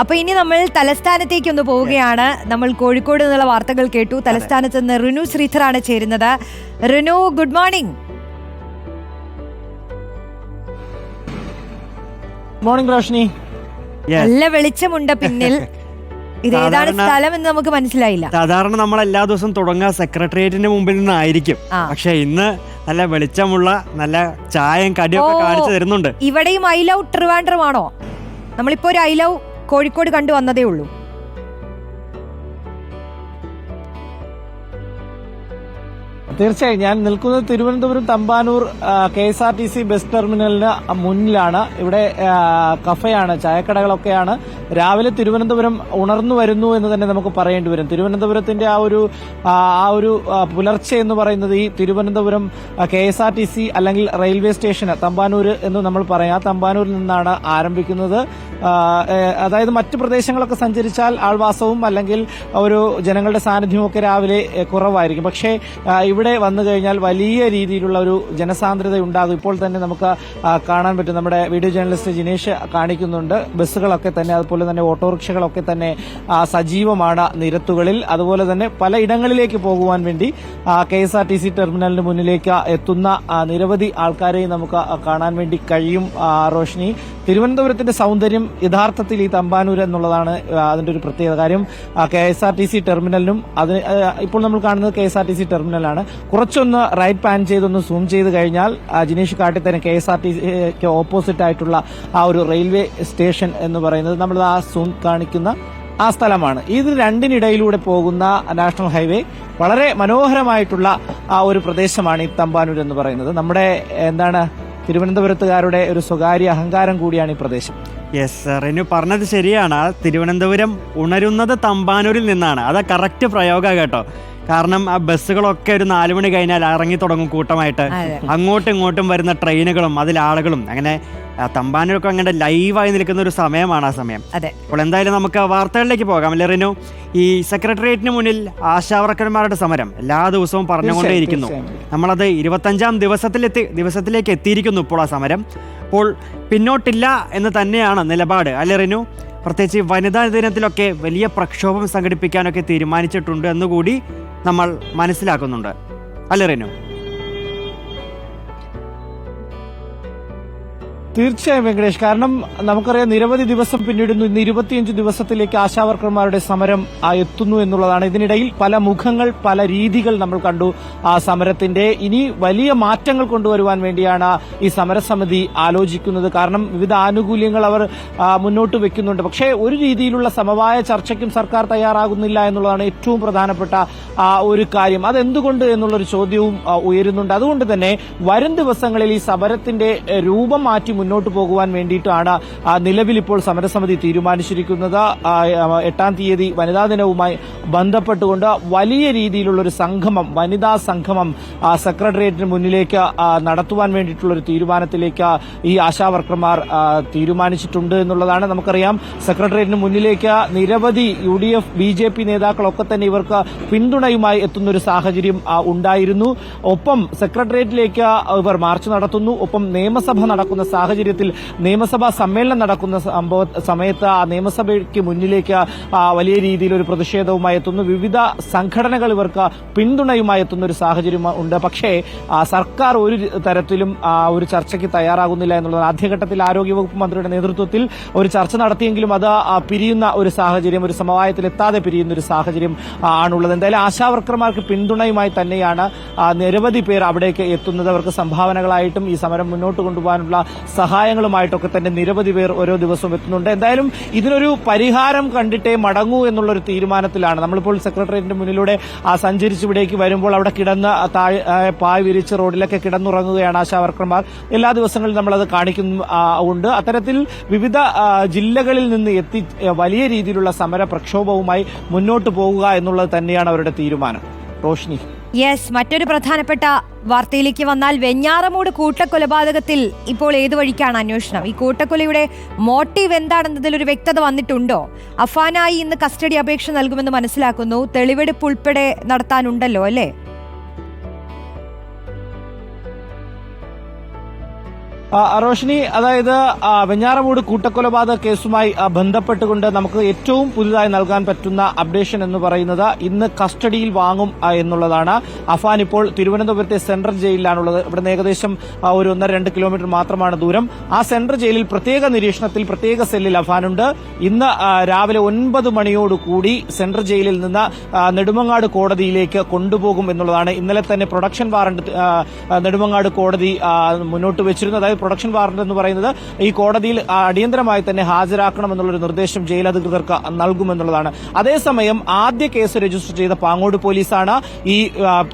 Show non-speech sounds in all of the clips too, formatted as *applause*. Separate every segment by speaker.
Speaker 1: അപ്പൊ ഇനി നമ്മൾ തലസ്ഥാനത്തേക്ക് ഒന്ന് പോവുകയാണ്. നമ്മൾ കോഴിക്കോട് നിന്നുള്ള വാർത്തകൾ കേട്ടു. തലസ്ഥാനത്ത് നിന്ന് റിനു ആണ് ചേരുന്നത്. Rinu good morning
Speaker 2: morning Roshini.
Speaker 1: നല്ല വെളിച്ചമുണ്ട് പിന്നിൽ. *laughs* ഇത് ഏതാണ് സ്ഥലം എന്ന് നമുക്ക് മനസ്സിലായില്ല.
Speaker 3: സാധാരണ നമ്മൾ എല്ലാ ദിവസവും തുടങ്ങുക സെക്രട്ടേറിയറ്റിന്റെ മുമ്പിൽ നിന്നായിരിക്കും. പക്ഷെ ഇന്ന് നല്ല വെളിച്ചമുള്ള നല്ല ചായയും കടിയൊക്കെ. കാണിച്ചു തരുന്നുണ്ട്.
Speaker 1: ഇവിടെയും ഐ ലവ് ട്രിവാൻഡ്രമാണോ? നമ്മളിപ്പോ ഒരു ഐ ലവ് കോഴിക്കോട് കണ്ടു വന്നതേ ഉള്ളൂ.
Speaker 2: തീർച്ചയായും ഞാൻ നിൽക്കുന്നത് Thiruvananthapuram Thampanoor K S R T C bus ടെർമിനലിന് മുന്നിലാണ്. ഇവിടെ കഫയാണ് ചായക്കടകളൊക്കെയാണ്. രാവിലെ തിരുവനന്തപുരം ഉണർന്നു വരുന്നു എന്ന് തന്നെ നമുക്ക് പറയേണ്ടി വരും. തിരുവനന്തപുരത്തിന്റെ ആ ഒരു ആ, ഒരു പുലർച്ചെ എന്ന് പറയുന്നത് ഈ Thiruvananthapuram K S R T C അല്ലെങ്കിൽ റെയിൽവേ സ്റ്റേഷൻ തമ്പാനൂർ എന്ന് നമ്മൾ പറയാം. ആ തമ്പാനൂരിൽ നിന്നാണ് ആരംഭിക്കുന്നത്. അതായത് മറ്റ് പ്രദേശങ്ങളൊക്കെ സഞ്ചരിച്ചാൽ ആൾവാസവും അല്ലെങ്കിൽ ഒരു ജനങ്ങളുടെ സാന്നിധ്യവും ഒക്കെ രാവിലെ കുറവായിരിക്കും. പക്ഷേ ആ, ഇവിടെ വന്നു കഴിഞ്ഞാൽ വലിയ രീതിയിലുള്ള ഒരു ജനസാന്ദ്രത ഉണ്ടാകും ഇപ്പോൾ തന്നെ നമുക്ക് കാണാൻ പറ്റും. നമ്മുടെ വീഡിയോ ജേർണലിസ്റ്റ് ജിനേഷ് കാണിക്കുന്നുണ്ട്. ബസ്സുകളൊക്കെ തന്നെ അതുപോലെ തന്നെ ഓട്ടോറിക്ഷകളൊക്കെ തന്നെ സജീവമാണ് നിരത്തുകളിൽ. അതുപോലെ തന്നെ പല ഇടങ്ങളിലേക്ക് പോകുവാൻ വേണ്ടി K S R T C ടെർമിനലിന് മുന്നിലേക്ക് എത്തുന്ന നിരവധി ആൾക്കാരെയും നമുക്ക് കാണാൻ വേണ്ടി കഴിയും റോഷിനി. തിരുവനന്തപുരത്തിന്റെ സൗന്ദര്യം യഥാർത്ഥത്തിൽ ഈ തമ്പാനൂർ എന്നുള്ളതാണ് അതിന്റെ ഒരു പ്രത്യേകത കാര്യം. K S R T C ടെർമിനലിനും അതിന് ഇപ്പോൾ നമ്മൾ കാണുന്നത് K S R T C ടെർമിനലാണ്. കുറച്ചൊന്ന് റൈറ്റ് പാൻ ചെയ്തൊന്ന് സൂം ചെയ്ത് കഴിഞ്ഞാൽ ജിനീഷ് കാട്ടി കാട്ടിത്തന്നെ കെ എസ് ആർ ടി സിക്ക് ഓപ്പോസിറ്റ് ആയിട്ടുള്ള ആ ഒരു റെയിൽവേ സ്റ്റേഷൻ എന്ന് പറയുന്നത് നമ്മൾ ആ സൂം കാണിക്കുന്ന ആ സ്ഥലമാണ്. ഇത് രണ്ടിനിടയിലൂടെ പോകുന്ന നാഷണൽ ഹൈവേ വളരെ മനോഹരമായിട്ടുള്ള ആ ഒരു പ്രദേശമാണ് ഈ തമ്പാനൂർ എന്ന് പറയുന്നത്. നമ്മുടെ എന്താണ് തിരുവനന്തപുരത്തുകാരുടെ ഒരു സ്വകാര്യ അഹങ്കാരം കൂടിയാണ് ഈ പ്രദേശം.
Speaker 3: യെസ് റെനു പറഞ്ഞത് ശരിയാണ്. തിരുവനന്തപുരം ഉണരുന്നത് തമ്പാനൂരിൽ നിന്നാണ്. അത് കറക്റ്റ് പ്രയോഗ കേട്ടോ. കാരണം ആ ബസ്സുകളൊക്കെ ഒരു നാലു മണി കഴിഞ്ഞാൽ ഇറങ്ങി തുടങ്ങും കൂട്ടമായിട്ട്. അങ്ങോട്ടും ഇങ്ങോട്ടും വരുന്ന ട്രെയിനുകളും അതിൽ ആളുകളും. അങ്ങനെ തമ്പാനൊക്കെ അങ്ങനെ ലൈവായി നിൽക്കുന്ന ഒരു സമയമാണ് ആ സമയം.
Speaker 1: അതെ.
Speaker 3: അപ്പോൾ എന്തായാലും നമുക്ക് വാർത്തകളിലേക്ക് പോകാം. അല്ലേ റിനു? ഈ സെക്രട്ടേറിയറ്റിന് മുന്നിൽ ആശാവർക്കന്മാരുടെ സമരം എല്ലാ ദിവസവും പറഞ്ഞുകൊണ്ടേയിരിക്കുന്നു. നമ്മളത് ഇരുപത്തഞ്ചാം ദിവസത്തിലെത്തി ദിവസത്തിലേക്ക് എത്തിയിരിക്കുന്നു ഇപ്പോൾ ആ സമരം. അപ്പോൾ പിന്നോട്ടില്ല എന്ന് തന്നെയാണ് നിലപാട്. അല്ലെ റിനു? പ്രത്യേകിച്ച് വനിതാ ദിനത്തിലൊക്കെ വലിയ പ്രക്ഷോഭം സംഘടിപ്പിക്കാനൊക്കെ തീരുമാനിച്ചിട്ടുണ്ട് എന്നുകൂടി നമ്മൾ മനസ്സിലാക്കുന്നുണ്ട്. അല്ലെ റിനു?
Speaker 2: തീർച്ചയായും വെങ്കടേഷ്. കാരണം നമുക്കറിയാം നിരവധി ദിവസം പിന്നിടുന്നു. ഇന്ന് ഇരുപത്തിയഞ്ച് ദിവസത്തിലേക്ക് ആശാവർക്കർമാരുടെ സമരം എത്തുന്നു എന്നുള്ളതാണ്. ഇതിനിടയിൽ പല മുഖങ്ങൾ പല രീതികൾ നമ്മൾ കണ്ടു ആ സമരത്തിന്റെ. ഇനി വലിയ മാറ്റങ്ങൾ കൊണ്ടുവരുവാൻ വേണ്ടിയാണ് ഈ സമരസമിതി ആലോചിക്കുന്നത്. കാരണം വിവിധ ആനുകൂല്യങ്ങൾ അവർ മുന്നോട്ട് വെക്കുന്നുണ്ട്. പക്ഷേ ഒരു രീതിയിലുള്ള സമവായ ചർച്ചയ്ക്കും സർക്കാർ തയ്യാറാകുന്നില്ല എന്നുള്ളതാണ് ഏറ്റവും പ്രധാനപ്പെട്ട ഒരു കാര്യം. അതെന്തുകൊണ്ട് എന്നുള്ളൊരു ചോദ്യവും ഉയരുന്നുണ്ട്. അതുകൊണ്ട് തന്നെ വരും ദിവസങ്ങളിൽ ഈ സമരത്തിന്റെ രൂപം മാറ്റി മുന്നോട്ട് പോകുവാൻ വേണ്ടിയിട്ടാണ് നിലവിൽ ഇപ്പോൾ സമരസമിതി തീരുമാനിച്ചിരിക്കുന്നത്. എട്ടാം തീയതി വനിതാ ദിനവുമായി ബന്ധപ്പെട്ടുകൊണ്ട് വലിയ രീതിയിലുള്ള ഒരു സംഗമം വനിതാ സംഗമം സെക്രട്ടേറിയറ്റിന് മുന്നിലേക്ക് നടത്തുവാൻ വേണ്ടിയിട്ടുള്ള ഒരു തീരുമാനത്തിലേക്ക് ഈ ആശാവർക്കർമാർ തീരുമാനിച്ചിട്ടുണ്ട് എന്നുള്ളതാണ് നമുക്കറിയാം. സെക്രട്ടേറിയറ്റിന് മുന്നിലേക്ക് നിരവധി U D F B J P നേതാക്കളൊക്കെ തന്നെ ഇവർക്ക് പിന്തുണയുമായി എത്തുന്ന ഒരു സാഹചര്യം ഉണ്ടായിരുന്നു. ഒപ്പം സെക്രട്ടേറിയറ്റിലേക്ക് ഇവർ മാർച്ച് നടത്തുന്നു. ഒപ്പം നിയമസഭ നടക്കുന്ന സാഹചര്യത്തിൽ നിയമസഭാ സമ്മേളനം നടക്കുന്ന സംഭവ സമയത്ത് ആ നിയമസഭയ്ക്ക് മുന്നിലേക്ക് വലിയ രീതിയിൽ ഒരു പ്രതിഷേധവുമായി എത്തുന്നു. വിവിധ സംഘടനകൾ ഇവർക്ക് പിന്തുണയുമായി എത്തുന്ന ഒരു സാഹചര്യം ഉണ്ട്. പക്ഷേ സർക്കാർ ഒരു തരത്തിലും ഒരു ചർച്ചയ്ക്ക് തയ്യാറാകുന്നില്ല എന്നുള്ളത് ആദ്യഘട്ടത്തിൽ ആരോഗ്യവകുപ്പ് മന്ത്രിയുടെ നേതൃത്വത്തിൽ ഒരു ചർച്ച നടത്തിയെങ്കിലും അത് പിരിയുന്ന ഒരു സാഹചര്യം ഒരു സമവായത്തിൽ എത്താതെ പിരിയുന്ന ഒരു സാഹചര്യം ആണുള്ളത്. എന്തായാലും ആശാവർക്കർമാർക്ക് പിന്തുണയുമായി തന്നെയാണ് നിരവധി പേർ അവിടേക്ക് എത്തുന്നത്. അവർക്ക് സംഭാവനകളായിട്ടും ഈ സമരം മുന്നോട്ട് കൊണ്ടുപോകാനുള്ള സഹായങ്ങളുമായിട്ടൊക്കെ തന്നെ നിരവധി പേർ ഓരോ ദിവസവും എത്തുന്നുണ്ട്. എന്തായാലും ഇതിനൊരു പരിഹാരം കണ്ടിട്ടേ മടങ്ങൂ എന്നുള്ളൊരു തീരുമാനത്തിലാണ്. നമ്മളിപ്പോൾ സെക്രട്ടേറിയറ്റിന്റെ മുന്നിലൂടെ ആ, സഞ്ചരിച്ച് ഇവിടേക്ക് വരുമ്പോൾ അവിടെ കിടന്ന് താഴെ പായ വിരിച്ച് റോഡിലൊക്കെ കിടന്നുറങ്ങുകയാണ് ആശാവർക്കർമാർ എല്ലാ ദിവസങ്ങളിലും നമ്മളത് കാണിക്കുന്നു ഉണ്ട്. അത്തരത്തിൽ വിവിധ ജില്ലകളിൽ നിന്ന് എത്തി വലിയ രീതിയിലുള്ള സമര പ്രക്ഷോഭവുമായി മുന്നോട്ട് പോകുക എന്നുള്ളത് തന്നെയാണ് അവരുടെ തീരുമാനം. റോഷ്നി.
Speaker 1: യെസ് മറ്റൊരു പ്രധാനപ്പെട്ട വാർത്തയിലേക്ക് വന്നാൽ വെഞ്ഞാറമൂട് കൂട്ടക്കൊലപാതകത്തിൽ ഇപ്പോൾ ഏതു വഴിക്കാണ് അന്വേഷണം? ഈ കൂട്ടക്കൊലയുടെ മോട്ടീവ് എന്താണെന്നതിൽ ഒരു വ്യക്തത വന്നിട്ടുണ്ടോ? അഫാനായി ഇന്ന് കസ്റ്റഡി അപേക്ഷ നൽകുമെന്ന് മനസ്സിലാക്കുന്നു. തെളിവെടുപ്പ് ഉൾപ്പെടെ നടത്താനുണ്ടല്ലോ അല്ലേ?
Speaker 2: റോഷിനി അതായത് വെഞ്ഞാറമൂട് കൂട്ടക്കൊലപാതക കേസുമായി ബന്ധപ്പെട്ടുകൊണ്ട് നമുക്ക് ഏറ്റവും പുതുതായി നൽകാൻ പറ്റുന്ന അപ്ഡേഷൻ എന്ന് പറയുന്നത് ഇന്ന് കസ്റ്റഡിയിൽ വാങ്ങും എന്നുള്ളതാണ്. അഫാൻ ഇപ്പോൾ തിരുവനന്തപുരത്തെ സെൻട്രൽ ജയിലിലാണുള്ളത്. ഇവിടെ ഏകദേശം ഒരു ഒന്നര രണ്ട് കിലോമീറ്റർ മാത്രമാണ് ദൂരം. ആ സെൻട്രൽ ജയിലിൽ പ്രത്യേക നിരീക്ഷണത്തിൽ പ്രത്യേക സെല്ലിൽ അഫാനുണ്ട്. ഇന്ന് രാവിലെ ഒൻപത് മണിയോടുകൂടി സെൻട്രൽ ജയിലിൽ നിന്ന് നെടുമങ്ങാട് കോടതിയിലേക്ക് കൊണ്ടുപോകും എന്നുള്ളതാണ്. ഇന്നലെ തന്നെ പ്രൊഡക്ഷൻ വാറണ്ട് നെടുമങ്ങാട് കോടതി മുന്നോട്ട് വെച്ചിരുന്നത്. അതായത് പ്രൊഡക്ഷൻ വാറന്റ് എന്ന് പറയുന്നത് ഈ കോടതിയിൽ അടിയന്തരമായി തന്നെ ഹാജരാക്കണമെന്നുള്ളൊരു നിർദ്ദേശം ജയിൽ അധികൃതർക്ക് നൽകുമെന്നുള്ളതാണ്. അതേസമയം ആദ്യ കേസ് രജിസ്റ്റർ ചെയ്ത പാങ്ങോട് പോലീസാണ് ഈ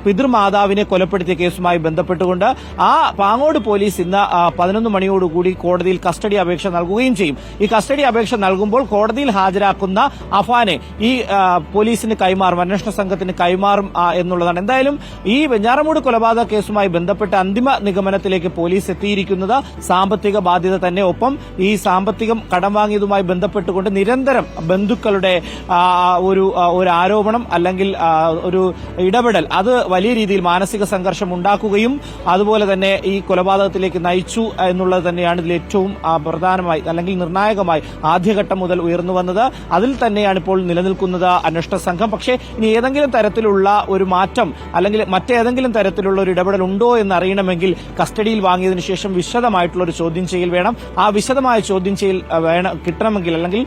Speaker 2: പിതൃമാതാവിനെ കൊലപ്പെടുത്തിയ കേസുമായി ബന്ധപ്പെട്ടുകൊണ്ട് ആ പാങ്ങോട് പോലീസ് ഇന്ന് പതിനൊന്ന് മണിയോടുകൂടി കോടതിയിൽ കസ്റ്റഡി അപേക്ഷ നൽകുകയും ചെയ്യും. ഈ കസ്റ്റഡി അപേക്ഷ നൽകുമ്പോൾ കോടതിയിൽ ഹാജരാക്കുന്ന അഫാനെ ഈ പോലീസിന് കൈമാറും അന്വേഷണ സംഘത്തിന് കൈമാറും എന്നുള്ളതാണ്. എന്തായാലും ഈ വെഞ്ഞാറമൂട് കൊലപാതക കേസുമായി ബന്ധപ്പെട്ട അന്തിമ നിഗമനത്തിലേക്ക് പോലീസ് എത്തിയിരിക്കുന്നത് സാമ്പത്തിക ബാധ്യത തന്നെ. ഒപ്പം ഈ സാമ്പത്തികം കടം വാങ്ങിയതുമായി ബന്ധപ്പെട്ടുകൊണ്ട് നിരന്തരം ബന്ധുക്കളുടെ ഒരു ഒരു ആരോപണം അല്ലെങ്കിൽ ഒരു ഇടപെടൽ അത് വലിയ രീതിയിൽ മാനസിക സംഘർഷം ഉണ്ടാക്കുകയും അതുപോലെ തന്നെ ഈ കൊലപാതകത്തിലേക്ക് നയിച്ചു എന്നുള്ളത് തന്നെയാണ് ഇതിൽ ഏറ്റവും പ്രധാനമായി അല്ലെങ്കിൽ നിർണായകമായി ആദ്യഘട്ടം മുതൽ ഉയർന്നു വന്നത്. അതിൽ തന്നെയാണ് ഇപ്പോൾ നിലനിൽക്കുന്നത് അന്വേഷണ സംഘം. പക്ഷേ ഇനി ഏതെങ്കിലും തരത്തിലുള്ള ഒരു മാറ്റം അല്ലെങ്കിൽ മറ്റേതെങ്കിലും തരത്തിലുള്ള ഒരു ഇടപെടൽ ഉണ്ടോ എന്ന് അറിയണമെങ്കിൽ കസ്റ്റഡിയിൽ വാങ്ങിയതിനു ശേഷം വിശദമായിട്ടുള്ള ഒരു ചോദ്യം ചെയ്യൽ വേണം. ആ വിശദമായ ചോദ്യം ചെയ്യൽ വേണം കിട്ടണമെങ്കിൽ അല്ലെങ്കിൽ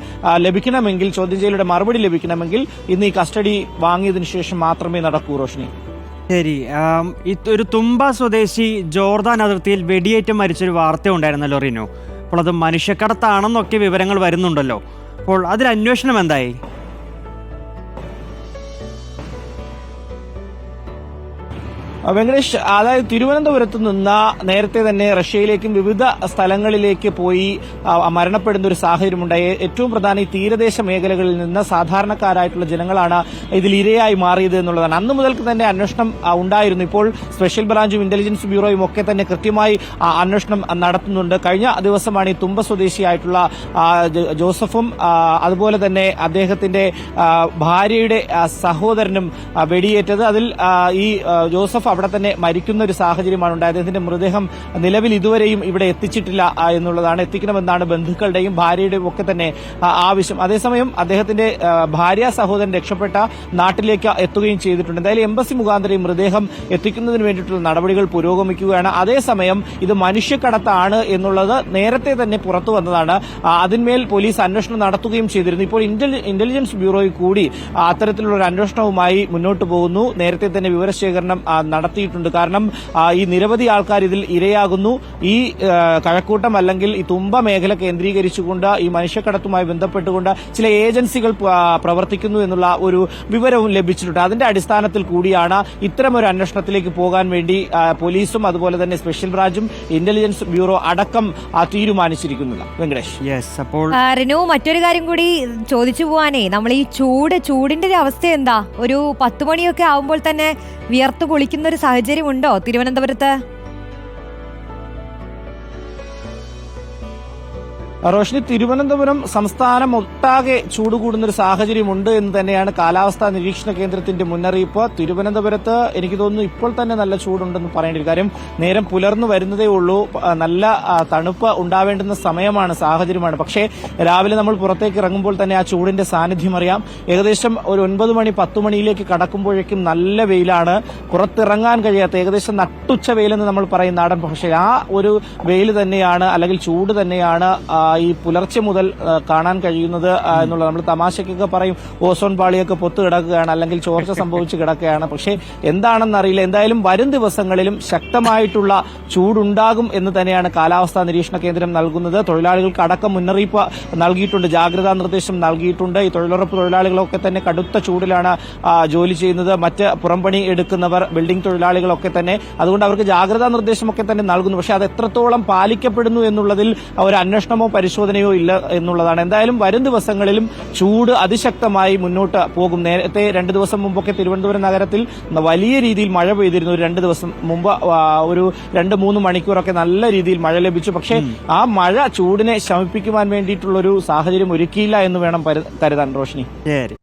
Speaker 2: ലഭിക്കണമെങ്കിൽ ചോദ്യം ചെയ്യലുടെ മറുപടി ലഭിക്കണമെങ്കിൽ ഇന്ന് ഈ കസ്റ്റഡി വാങ്ങിയതിനു ശേഷം മാത്രമേ നടക്കൂ റോഷിനി.
Speaker 3: ശരി. ഒരു തുമ്പ സ്വദേശി ജോർദാൻ അതിർത്തിയിൽ വെടിയേറ്റ് മരിച്ചൊരു വാർത്ത ഉണ്ടായിരുന്നല്ലോ റിനു. അപ്പോൾ അത് മനുഷ്യക്കടത്താണെന്നൊക്കെ വിവരങ്ങൾ വരുന്നുണ്ടല്ലോ. അപ്പോൾ അതിൽ അന്വേഷണം എന്തായി?
Speaker 2: വെങ്കടേഷ് അതായത് തിരുവനന്തപുരത്ത് നിന്ന് നേരത്തെ തന്നെ റഷ്യയിലേക്കും വിവിധ സ്ഥലങ്ങളിലേക്ക് പോയി മരണപ്പെടുന്ന ഒരു സാഹചര്യമുണ്ടായി. ഏറ്റവും പ്രധാന ഈ തീരദേശ മേഖലകളിൽ നിന്ന് സാധാരണക്കാരായിട്ടുള്ള ജനങ്ങളാണ് ഇതിൽ ഇരയായി മാറിയത് എന്നുള്ളതാണ്. അന്ന് മുതൽക്ക് തന്നെ അന്വേഷണം ഉണ്ടായിരുന്നു. ഇപ്പോൾ സ്പെഷ്യൽ ബ്രാഞ്ചും ഇന്റലിജൻസ് ബ്യൂറോയും ഒക്കെ തന്നെ കൃത്യമായി അന്വേഷണം നടത്തുന്നുണ്ട്. കഴിഞ്ഞ ദിവസമാണ് ഈ തുമ്പ സ്വദേശിയായിട്ടുള്ള ജോസഫും അതുപോലെ തന്നെ അദ്ദേഹത്തിന്റെ ഭാര്യയുടെ സഹോദരനും വെടിയേറ്റത്. അതിൽ ഈ ജോസഫ് അവിടെ തന്നെ മരിക്കുന്ന ഒരു സാഹചര്യമാണ് ഉണ്ടായത്. അദ്ദേഹത്തിന്റെ മൃതദേഹം നിലവിൽ ഇതുവരെയും ഇവിടെ എത്തിച്ചിട്ടില്ല എന്നുള്ളതാണ് എത്തിക്കണമെന്നാണ് ബന്ധുക്കളുടെയും ഭാര്യയുടെയും ഒക്കെ തന്നെ ആവശ്യം. അതേസമയം അദ്ദേഹത്തിന്റെ ഭാര്യ സഹോദരൻ രക്ഷപ്പെട്ട നാട്ടിലേക്ക് എത്തുകയും ചെയ്തിട്ടുണ്ട്. എന്തായാലും എംബസി മുഖാന്തരം ഈ മൃതദേഹം എത്തിക്കുന്നതിന് വേണ്ടിയിട്ടുള്ള നടപടികൾ പുരോഗമിക്കുകയാണ്. അതേസമയം ഇത് മനുഷ്യക്കടത്താണ് എന്നുള്ളത് നേരത്തെ തന്നെ പുറത്തു വന്നതാണ്. അതിന്മേൽ പോലീസ് അന്വേഷണം നടത്തുകയും ചെയ്തിരുന്നു. ഇപ്പോൾ ഇന്റലിജൻസ് ബ്യൂറോയിൽ കൂടി അത്തരത്തിലുള്ള ഒരു അന്വേഷണവുമായി മുന്നോട്ട് പോകുന്നു. നേരത്തെ തന്നെ വിവരശേഖരണം നടത്തിയിട്ടുണ്ട്. കാരണം ഈ നിരവധി ആൾക്കാർ ഇതിൽ ഇരയാകുന്നു. ഈ കഴക്കൂട്ടം അല്ലെങ്കിൽ ഈ തുമ്പ മേഖല കേന്ദ്രീകരിച്ചുകൊണ്ട് ഈ മനുഷ്യക്കടത്തുമായി ബന്ധപ്പെട്ടുകൊണ്ട് ചില ഏജൻസികൾ പ്രവർത്തിക്കുന്നു എന്നുള്ള ഒരു വിവരവും ലഭിച്ചിട്ടുണ്ട്. അതിന്റെ അടിസ്ഥാനത്തിൽ കൂടിയാണ് ഇത്തരമൊരു ഒരു അന്വേഷണത്തിലേക്ക് പോകാൻ വേണ്ടി പോലീസും അതുപോലെ തന്നെ സ്പെഷ്യൽ ബ്രാഞ്ചും ഇന്റലിജൻസ് ബ്യൂറോ അടക്കം തീരുമാനിച്ചിരിക്കുന്നത്. വെങ്കടേഷ്.
Speaker 3: യെസ് അപ്പോൾ
Speaker 1: റിനു മറ്റൊരു കാര്യം കൂടി ചോദിച്ചു പോവാനേ. നമ്മൾ ഈ ചൂട് ചൂടിന്റെ ഒരു അവസ്ഥ എന്താ? ഒരു പത്ത് മണിയൊക്കെ ആവുമ്പോൾ തന്നെ വിയർത്ത് കുളിക്കുന്ന ഒരു സാഹചര്യം ഉണ്ടോ തിരുവനന്തപുരത്ത്?
Speaker 2: റോഷിനി തിരുവനന്തപുരം സംസ്ഥാനം ഒട്ടാകെ ചൂട് കൂടുന്ന ഒരു സാഹചര്യമുണ്ട് എന്ന് തന്നെയാണ് കാലാവസ്ഥാ നിരീക്ഷണ കേന്ദ്രത്തിന്റെ മുന്നറിയിപ്പ്. തിരുവനന്തപുരത്ത് എനിക്ക് തോന്നുന്നു ഇപ്പോൾ തന്നെ നല്ല ചൂടുണ്ടെന്ന് പറയേണ്ടി വരും കാര്യം നേരം പുലർന്നു വരുന്നതേ ഉള്ളൂ. നല്ല തണുപ്പ് ഉണ്ടാവേണ്ടുന്ന സമയമാണ് സാഹചര്യമാണ്. പക്ഷേ രാവിലെ നമ്മൾ പുറത്തേക്ക് ഇറങ്ങുമ്പോൾ തന്നെ ആ ചൂടിന്റെ സാന്നിധ്യം അറിയാം. ഏകദേശം ഒരു ഒൻപത് മണി പത്ത് മണിയിലേക്ക് കടക്കുമ്പോഴേക്കും നല്ല വെയിലാണ്. പുറത്തിറങ്ങാൻ കഴിയാത്ത ഏകദേശം നട്ടുച്ച വെയിലെന്ന് നമ്മൾ പറയും നാടൻ പക്ഷേ ആ ഒരു വെയിൽ തന്നെയാണ് അല്ലെങ്കിൽ ചൂട് തന്നെയാണ് ഈ പുലർച്ചെ മുതൽ കാണാൻ കഴിയുന്നത് എന്നുള്ളത് നമ്മൾ തമാശയ്ക്കൊക്കെ പറയും ഓസോൺ പാളിയൊക്കെ പൊത്തു കിടക്കുകയാണ് അല്ലെങ്കിൽ ചോർച്ച സംഭവിച്ച് കിടക്കുകയാണ്. പക്ഷേ എന്താണെന്ന് അറിയില്ല. എന്തായാലും വരും ദിവസങ്ങളിലും ശക്തമായിട്ടുള്ള ചൂടുണ്ടാകും എന്ന് തന്നെയാണ് കാലാവസ്ഥാ നിരീക്ഷണ കേന്ദ്രം നൽകുന്നത്. തൊഴിലാളികൾക്ക് അടക്കം മുന്നറിയിപ്പ് നൽകിയിട്ടുണ്ട് ജാഗ്രതാ നിർദ്ദേശം നൽകിയിട്ടുണ്ട്. ഈ തൊഴിലുറപ്പ് തൊഴിലാളികളൊക്കെ തന്നെ കടുത്ത ചൂടിലാണ് ജോലി ചെയ്യുന്നത്. മറ്റ് പുറംപണി എടുക്കുന്നവർ ബിൽഡിംഗ് തൊഴിലാളികളൊക്കെ തന്നെ അതുകൊണ്ട് അവർക്ക് ജാഗ്രതാ നിർദ്ദേശമൊക്കെ തന്നെ നൽകുന്നു. പക്ഷേ അത് എത്രത്തോളം പാലിക്കപ്പെടുന്നു എന്നുള്ളതിൽ ഒരു അന്വേഷണമോ പരിശോധനയോ ഇല്ല എന്നുള്ളതാണ്. എന്തായാലും വരും ദിവസങ്ങളിലും ചൂട് അതിശക്തമായി മുന്നോട്ട് പോകും. നേരത്തെ രണ്ട് ദിവസം മുമ്പൊക്കെ തിരുവനന്തപുരം നഗരത്തിൽ വലിയ രീതിയിൽ മഴ പെയ്തിരുന്നു. ഒരു രണ്ട് ദിവസം മുമ്പ് ഒരു രണ്ട് മൂന്ന് മണിക്കൂറൊക്കെ നല്ല രീതിയിൽ മഴ ലഭിച്ചു. പക്ഷേ ആ മഴ ചൂടിനെ ശമിപ്പിക്കുവാൻ വേണ്ടിയിട്ടുള്ള ഒരു സാഹചര്യം ഒരുക്കിയില്ല എന്ന് വേണം കരുതാൻ റോഷിനി.
Speaker 3: ശരി.